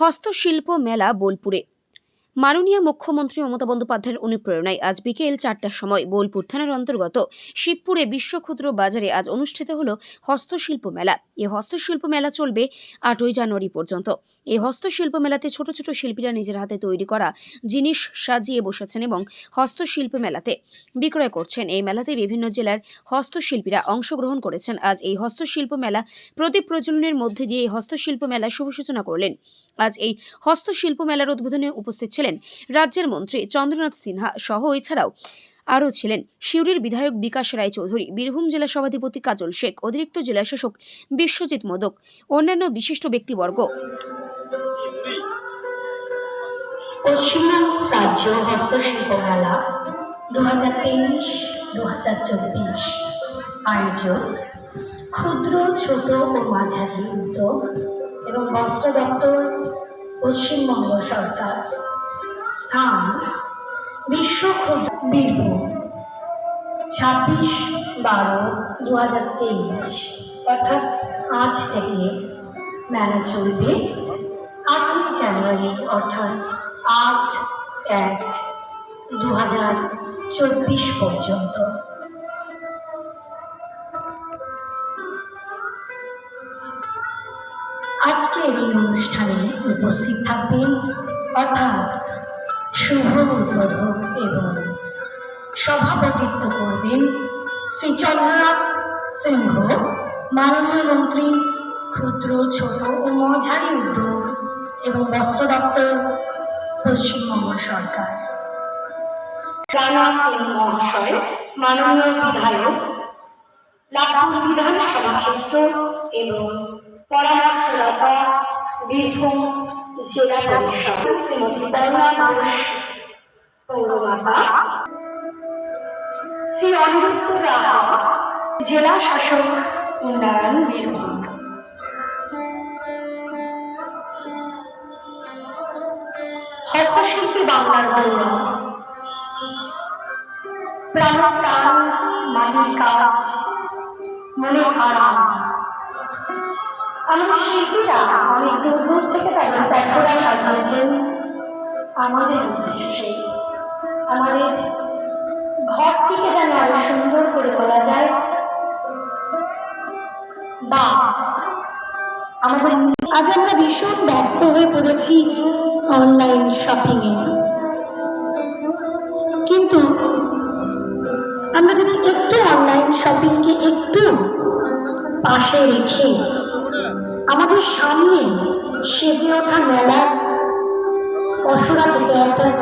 হস্তশিল্প মেলা বোলপুরে। মাননীয় মুখ্যমন্ত্রী মমতা বন্দ্যোপাধ্যায়ের অনুপ্রেরণায় আজ বিকেল চারটার সময় বোলপুর থানার অন্তর্গত শিবপুরে বিশ্ব ক্ষুদ্র বাজারে আজ অনুষ্ঠিত হল হস্তশিল্প মেলা। এই হস্তশিল্প মেলা চলবে আটই জানুয়ারি পর্যন্ত। এই হস্তশিল্প মেলাতে ছোট ছোট শিল্পীরা নিজের হাতে তৈরি করা জিনিস সাজিয়ে বসেছেন এবং হস্তশিল্প মেলাতে বিক্রয় করছেন। এই মেলাতে বিভিন্ন জেলার হস্তশিল্পীরা অংশগ্রহণ করেছেন। আজ এই হস্তশিল্প মেলা প্রদীপ প্রজ্বলনের মধ্যে দিয়ে এই হস্তশিল্প মেলার শুভ সূচনা করলেন। আজ এই হস্তশিল্প মেলার উদ্বোধনে উপস্থিত ছিলেন রাজ্যের মন্ত্রী চন্দ্রনাথ সিনহা সহ এছাড়াও আরও ছিলেন সিউড়ির বিধায়ক বিকাশ রায় চৌধুরী, বীরভূম জেলা সভাধিপতি কাজল শেখ, অতিরিক্ত জেলা শাসক বিশ্বজিৎ মোদক, অন্যান্য বিশিষ্ট ব্যক্তিবর্গ। পশ্চিমবঙ্গ রাজ্য হস্তশিল্প মেলা দু হাজার তেইশ দু হাজার চব্বিশ। আয়োজক ক্ষুদ্র, ছোট ও মাঝারি উদ্যোগ এবং বস্ত্র দপ্তর, পশ্চিমবঙ্গ সরকার। স্থান বিশ্ব ক্ষুদ্র বীরভূম। ছাব্বিশ বারো দু হাজার তেইশ। অর্থাৎ আজ থেকে মেলা চলবে আটই জানুয়ারি, অর্থাৎ আট এক দু হাজার চব্বিশ পর্যন্ত। আজকের এই অনুষ্ঠানে উপস্থিত থাকবেন, অর্থাৎ শুভ উদ্বোধক এবং সভাপতিত্ব করবেন শ্রী চন্দ্রনাথ সিংহ, মাননীয় মন্ত্রী, ক্ষুদ্র, ছোট ও মাঝারি উদ্যোগ এবং বস্ত্র দপ্তর, পশ্চিমবঙ্গ সরকার। রানা সিং মহাশয়, মাননীয় বিধায়ক লাভপুর বিধানসভা ক্ষেত্র এবং পরামর্শদাতা, বীরভূম জেলা শ্রী উন্নয়ন হস্তশিল্পী বাংলার গৌরব প্রাণ প্রাণ মাটির কাজ মনে আরাম আমাদের শিল্পীরা অনেক দূর দূর থেকে তাদের ব্যর্থরা সাজিয়েছেন আমাদের উদ্দেশ্যে, আমাদের ঘরটিকে যেন আরও সুন্দর করে বলা যায়। বা, আমাদের আজ আমরা ভীষণ ব্যস্ত হয়ে পড়েছি অনলাইন শপিংয়ে কিন্তু আমরা যদি একটু অনলাইন শপিংকে একটু পাশে রেখে আমাদের সামনে সেজে ওঠা মেলা পশুরা থেকে অর্থাৎ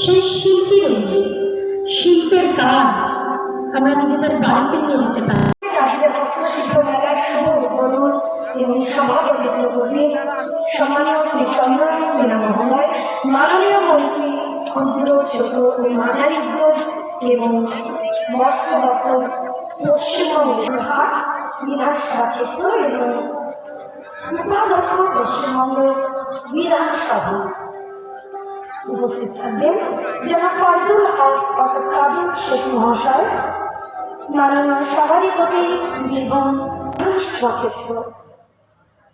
সেই শিল্পীদের শিল্পের কাজ আমরা নিজেদের বাড়িতে নিয়ে যেতে পারি। হস্তশিল্প মেলার এবং শ্রী মন্ত্রী ক্ষুদ্র, ছোট মাঝারি এবং হাট বিধানসভা ক্ষেত্র এবং পশ্চিমবঙ্গ বিধানসভা উপস্থিত থাকবেন ফয়জুল হক, অর্থাৎ কাজল শেখ মহাশয়। মাননীয় সভাধিপতি বীরভূম বিধানসভা ক্ষেত্র।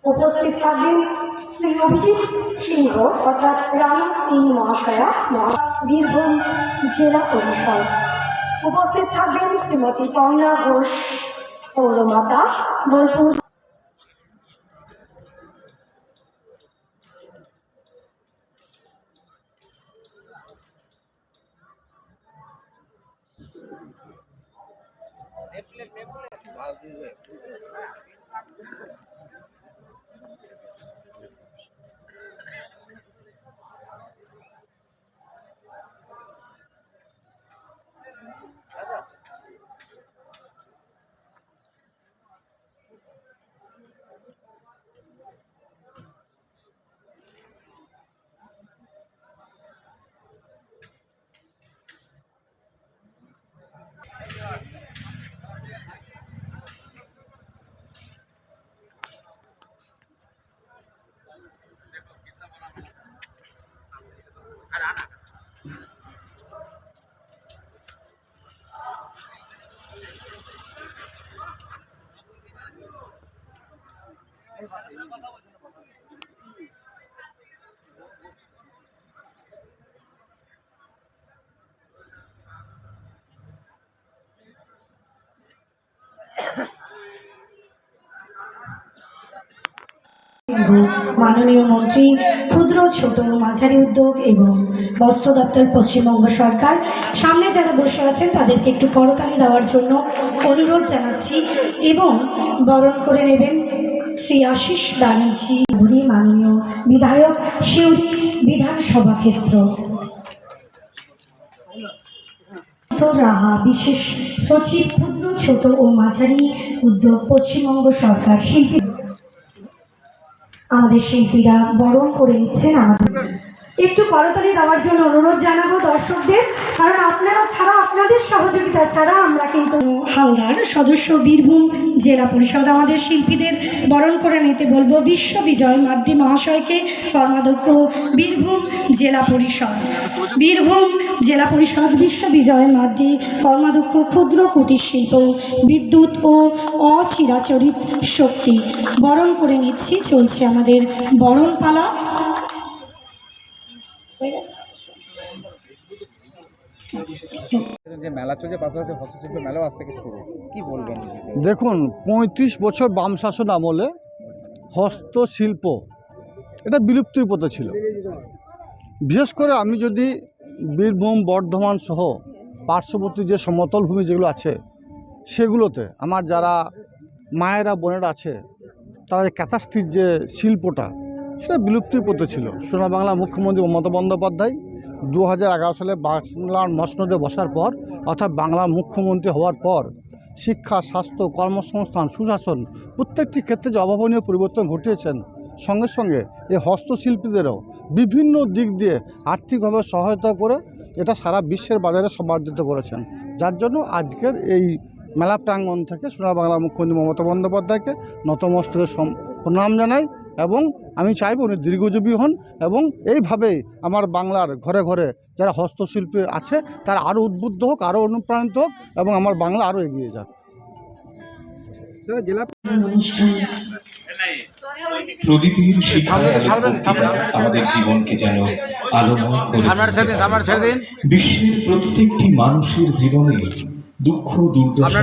উপস্থিত থাকবেন শ্রী অভিজিৎ সিংহ, অর্থাৎ রানা সিং মহাশয়া মহা- বীরভূম জেলা পরিষদ। উপস্থিত থাকবেন শ্রীমতী পর্ণা ঘোষ, পৌরমাতা, বোলপুর এফলেট লেফট লেফট লেফট মাননীয় মন্ত্রী, ক্ষুদ্র ছোট মাঝারি উদ্যোগ এবং বস্ত্র দপ্তর, পশ্চিমবঙ্গ সরকার। সামনে যারা বসে আছেন, তাদেরকে একটু করতালি দেওয়ার জন্য অনুরোধ জানাচ্ছি এবং বরণ করে নেবেন শ্রী আশিস ব্যানার্জি, ধনী মাননীয় বিধায়ক শিউরি বিধানসভা ক্ষেত্র। রাহা, বিশেষ সচিব, ক্ষুদ্র, ছোট ও মাঝারি উদ্যোগ, পশ্চিমবঙ্গ সরকার, শিল্পী আমাদের শিল্পীরা বরণ করে নিচ্ছেন আমাদের। একটু করতালি দেওয়ার জন্য অনুরোধ জানাব দর্শকদের, কারণ আপনারা ছাড়া, আপনাদের সহযোগিতা ছাড়া আমরা কিন্তু হালদার সদস্য বীরভূম জেলা পরিষদ আমাদের শিল্পীদের বরণ করে নিতে বলব। বিশ্ব বিজয় মাদ্রি মহাশয়কে কর্মাধ্যক্ষ বীরভূম জেলা পরিষদ। বীরভূম জেলা পরিষদ বিশ্ব বিজয় মাদ্রি কর্মাধ্যক্ষ ক্ষুদ্র কুটির শিল্প বিদ্যুৎ ও অচিরাচরিত শক্তি। বরণ করে নিচ্ছি চলছে আমাদের বরণ পালা যে মেলা চলছে পাশাপাশি হস্তশিল্প মেলাও আজ থেকে শুরু। কি বলবেন? দেখুন পঁয়ত্রিশ বছর বাম শাসন আমলে হস্তশিল্প এটা বিলুপ্তির পথে ছিল। বিশেষ করে আমি যদি বীরভূম, বর্ধমান সহ পার্শ্ববর্তী যে সমতল ভূমি যেগুলো আছে, সেগুলোতে আমার যারা মায়েরা, বোনেরা আছে, তারা যে ক্যাথাস্টির যে শিল্পটা, সেটা বিলুপ্তির পথে ছিল। সোনা বাংলা মুখ্যমন্ত্রী মমতা বন্দ্যোপাধ্যায় দু হাজার এগারো সালে বাংলার মসনদে বসার পর, অর্থাৎ বাংলা মুখ্যমন্ত্রী হওয়ার পর, শিক্ষা, স্বাস্থ্য, কর্মসংস্থান, সুশাসন প্রত্যেকটি ক্ষেত্রে যে অভাবনীয় পরিবর্তন ঘটিয়েছেন সঙ্গে সঙ্গে এই হস্তশিল্পীদেরও বিভিন্ন দিক দিয়ে আর্থিকভাবে সহায়তা করে এটা সারা বিশ্বের বাজারে সমাদৃত করেছেন। যার জন্য আজকের এই মেলা প্রাঙ্গণ থেকে সোনা বাংলা মুখ্যমন্ত্রী মমতা বন্দ্যোপাধ্যায়কে নতমস্তকে প্রণাম জানাই এবং আমি চাইব উনি দীর্ঘজীবী হন এবং এইভাবেই আমার বাংলার ঘরে ঘরে যারা হস্তশিল্পী আছে তারা আরও উদ্বুদ্ধ হোক আরও অনুপ্রাণিত হোক এবং আমার বাংলা আরও এগিয়ে যাক। জেলা অনুষ্ঠান প্রদীপের শিখায় আমাদের জীবনকে যেন আলোময় করে বিশ্বের প্রত্যেকটি মানুষের জীবনে দুঃখ দুর্দশা।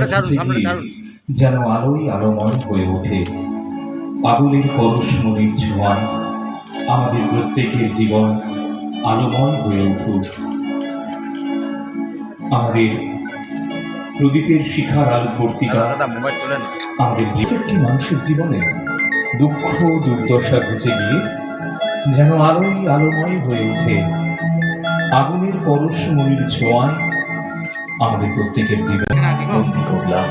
যেন আলোয় আলোময় হয়ে ওঠে। আগুনের পরশ নদীর ছোঁয়ায় আমাদের প্রত্যেকের জীবন আলোময় হয়ে উঠুক। আমাদের প্রদীপের শিখার আলোকবর্তিকা আমাদের প্রত্যেকটি মানুষের জীবনে দুঃখ দুর্দশা ঘুচে গিয়ে যেন আলোই আলোময় হয়ে ওঠে। আগুনের পরশ মনির ছোঁয়ায় আমাদের প্রত্যেকের জীবন। বন্দি করলাম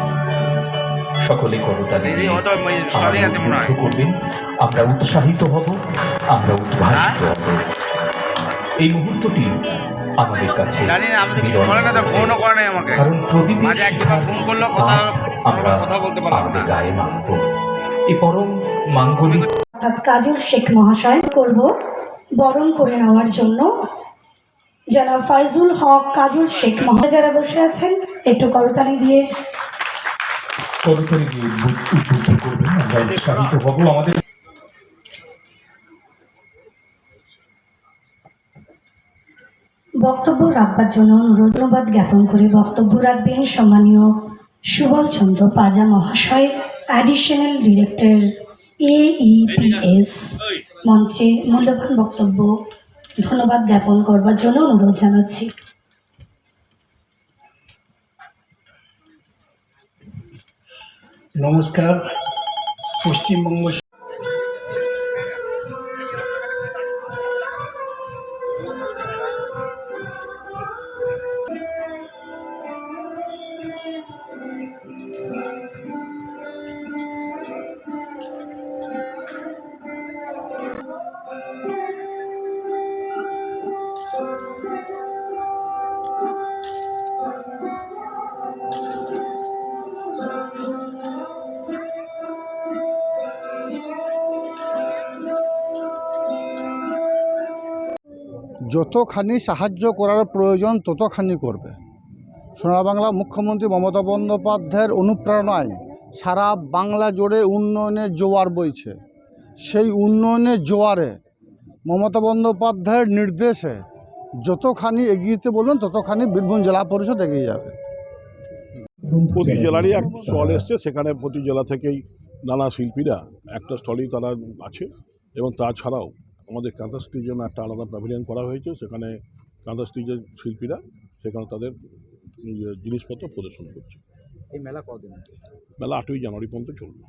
সকলে করতা দিদি হয়তো স্টার্টিং আছে করবেন আমরা উৎসাহিত হব আমরা উদ্ভাসিত হব। এই মুহূর্তটি আমাদের কাছে কারণ কথা- আমরা কথা বলতে পারলাম আমাদের গায়ে মাখব। এই পরম মাঙ্গলিক অর্থাৎ কাজল শেখ মহাশয় করব বরণ করে নেওয়ার জন্য। জনাব ফাইজুল হক কাজল শেখ মহাশয় যারা বসে আছেন একটু করতালি দিয়ে। করতালি দিয়ে উদ্বুদ্ধ উদ্বুদ্ধ করবেন আমরা উৎসাহিত হব আমাদের। বক্তব্য রাখবার জন্য অনুরোধ ধন্যবাদ জ্ঞাপন করে বক্তব্য রাখবেন সম্মানীয় সুবল চন্দ্র পাজা মহাশয়। অ্যাডিশনাল ডিরেক্টর এইপিএস মঞ্চে মূল্যবান বক্তব্য ধন্যবাদ জ্ঞাপন করবার জন্য অনুরোধ জানাচ্ছি। নমস্কার পশ্চিমবঙ্গ যতখানি সাহায্য করার প্রয়োজন, ততখানি করবে। সোনা বাংলা মুখ্যমন্ত্রী মমতা বন্দ্যোপাধ্যায়ের অনুপ্রেরণায় সারা বাংলা জুড়ে উন্নয়নের জোয়ার বইছে। সেই উন্নয়নের জোয়ারে মমতা বন্দ্যোপাধ্যায়ের নির্দেশে যতখানি এগিয়ে যেতে বলবেন ততখানি বীরভূম জেলা পরিষদ এগিয়ে যাবে। প্রতি জেলারই এক স্টল এসছে, সেখানে প্রতি জেলা থেকেই নানা শিল্পীরা একটা স্টলেই তারা আছে এবং তাছাড়াও আমাদের কাঁথা স্টিচের জন্য একটা আলাদা প্যাভিলিয়ন করা হয়েছে সেখানে কাঁথা স্টিচের শিল্পীরা সেখানে তাদের জিনিসপত্র প্রদর্শন করছে। এই মেলা কদিন? মেলা আটই জানুয়ারি পর্যন্ত চলবে।